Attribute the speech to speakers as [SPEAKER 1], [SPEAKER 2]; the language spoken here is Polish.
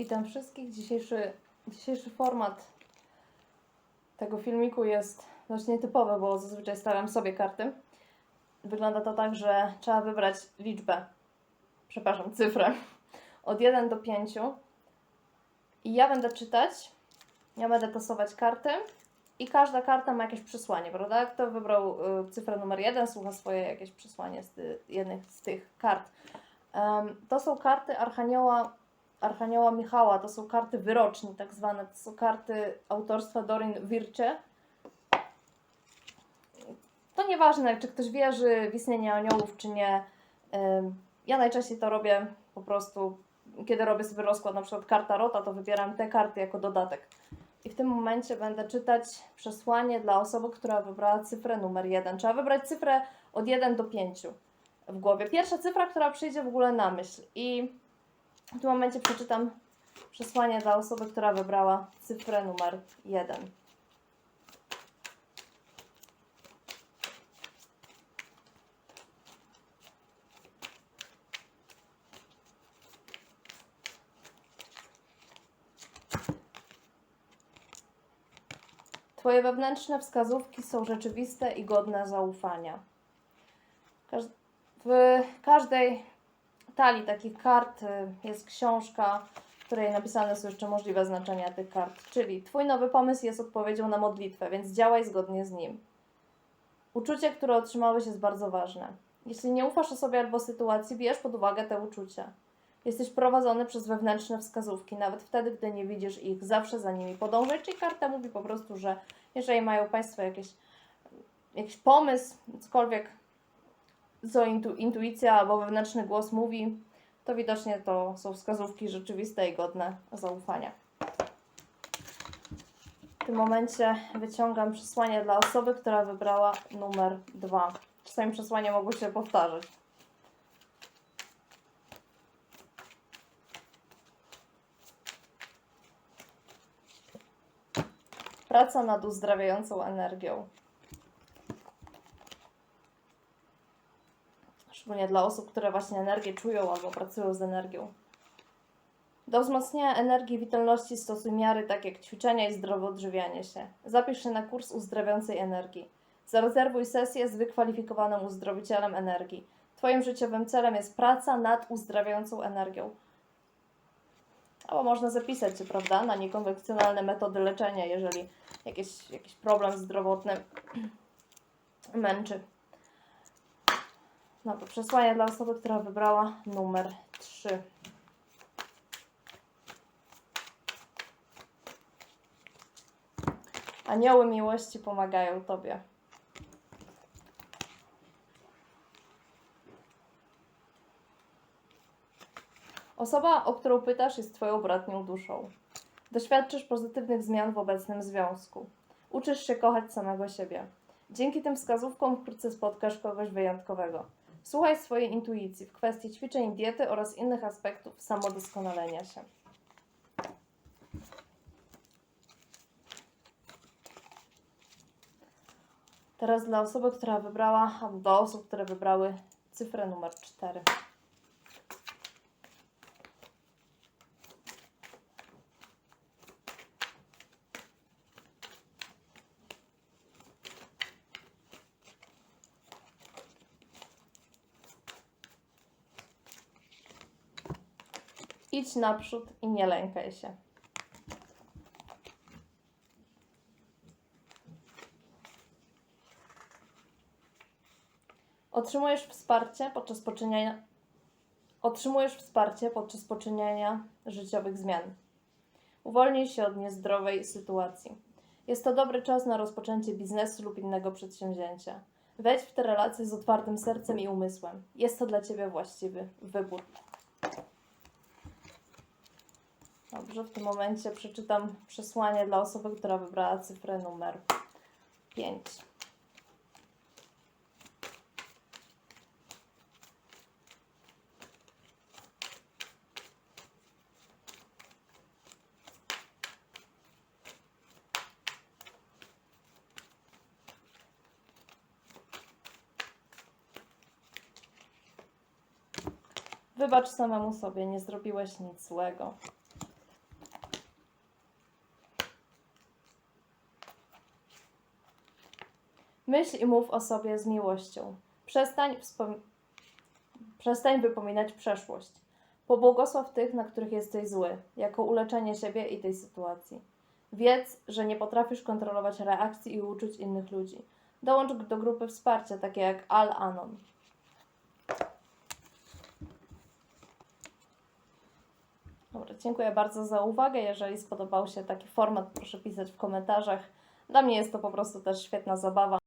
[SPEAKER 1] Witam wszystkich. Dzisiejszy, dzisiejszy format tego filmiku jest dość nietypowy, bo zazwyczaj stawiam sobie karty. Wygląda to tak, że trzeba wybrać liczbę, przepraszam, cyfrę od 1 do 5 i ja będę czytać, ja będę tasować karty i każda karta ma jakieś przesłanie, prawda? Kto wybrał y, cyfrę numer 1, słucha swoje jakieś przesłanie z ty, jednych z tych kart. Em, to są karty Archanioła Archanioła Michała, to są karty wyroczni, tak zwane. To są karty autorstwa Dorin Wircze. To nieważne, czy ktoś wierzy w istnienie aniołów, czy nie. Ja najczęściej to robię po prostu, kiedy robię sobie rozkład, na przykład karta Rota, to wybieram te karty jako dodatek. I w tym momencie będę czytać przesłanie dla osoby, która wybrała cyfrę numer 1. Trzeba wybrać cyfrę od 1 do 5 w głowie. Pierwsza cyfra, która przyjdzie w ogóle na myśl. I w tym momencie przeczytam przesłanie dla osoby, która wybrała cyfrę numer 1. Twoje wewnętrzne wskazówki są rzeczywiste i godne zaufania. W każdej talii takich kart y, jest książka, w której napisane są jeszcze możliwe znaczenia tych kart. Czyli Twój nowy pomysł jest odpowiedzią na modlitwę, więc działaj zgodnie z nim. Uczucie, które otrzymałeś, jest bardzo ważne. Jeśli nie ufasz osobie albo sytuacji, bierz pod uwagę te uczucia. Jesteś prowadzony przez wewnętrzne wskazówki, nawet wtedy, gdy nie widzisz ich, zawsze za nimi podążaj. Czyli karta mówi po prostu, że jeżeli mają Państwo jakieś, jakiś pomysł, cokolwiek, co intu, intuicja albo wewnętrzny głos mówi, to widocznie to są wskazówki rzeczywiste i godne zaufania. W tym momencie wyciągam przesłanie dla osoby, która wybrała numer 2. Czasami przesłania mogą się powtarzać. Praca nad uzdrawiającą energią. Szczególnie dla osób, które właśnie energię czują albo pracują z energią. Do wzmocnienia energii i witalności stosuj miary takie jak ćwiczenia i zdrowe odżywianie się. Zapisz się na kurs uzdrawiającej energii. Zarezerwuj sesję z wykwalifikowanym uzdrowicielem energii. Twoim życiowym celem jest praca nad uzdrawiającą energią. Albo można zapisać się, prawda, na niekonwencjonalne metody leczenia, jeżeli jakiś, jakiś problem zdrowotny męczy. No to przesłanie dla osoby, która wybrała numer 3. Anioły miłości pomagają Tobie. Osoba, o którą pytasz, jest Twoją bratnią duszą. Doświadczysz pozytywnych zmian w obecnym związku. Uczysz się kochać samego siebie. Dzięki tym wskazówkom wkrótce spotkasz kogoś wyjątkowego. Słuchaj swojej intuicji w kwestii ćwiczeń diety oraz innych aspektów samodoskonalenia się. Teraz dla osoby, która wybrała, a do osób, które wybrały cyfrę numer 4. Idź naprzód i nie lękaj się. Otrzymujesz wsparcie podczas poczyniania Otrzymujesz wsparcie podczas poczyniania życiowych zmian. Uwolnij się od niezdrowej sytuacji. Jest to dobry czas na rozpoczęcie biznesu lub innego przedsięwzięcia. Wejdź w te relacje z otwartym sercem i umysłem. Jest to dla Ciebie właściwy wybór. Dobrze, w tym momencie przeczytam przesłanie dla osoby, która wybrała cyfrę numer 5. Wybacz samemu sobie, nie zrobiłeś nic złego. Myśl i mów o sobie z miłością. Przestań, wspom- Przestań wypominać przeszłość. Pobłogosław tych, na których jesteś zły, jako uleczenie siebie i tej sytuacji. Wiedz, że nie potrafisz kontrolować reakcji i uczuć innych ludzi. Dołącz do grupy wsparcia, takie jak Al-Anon. Dobra, dziękuję bardzo za uwagę. Jeżeli spodobał się taki format, proszę pisać w komentarzach. Dla mnie jest to po prostu też świetna zabawa.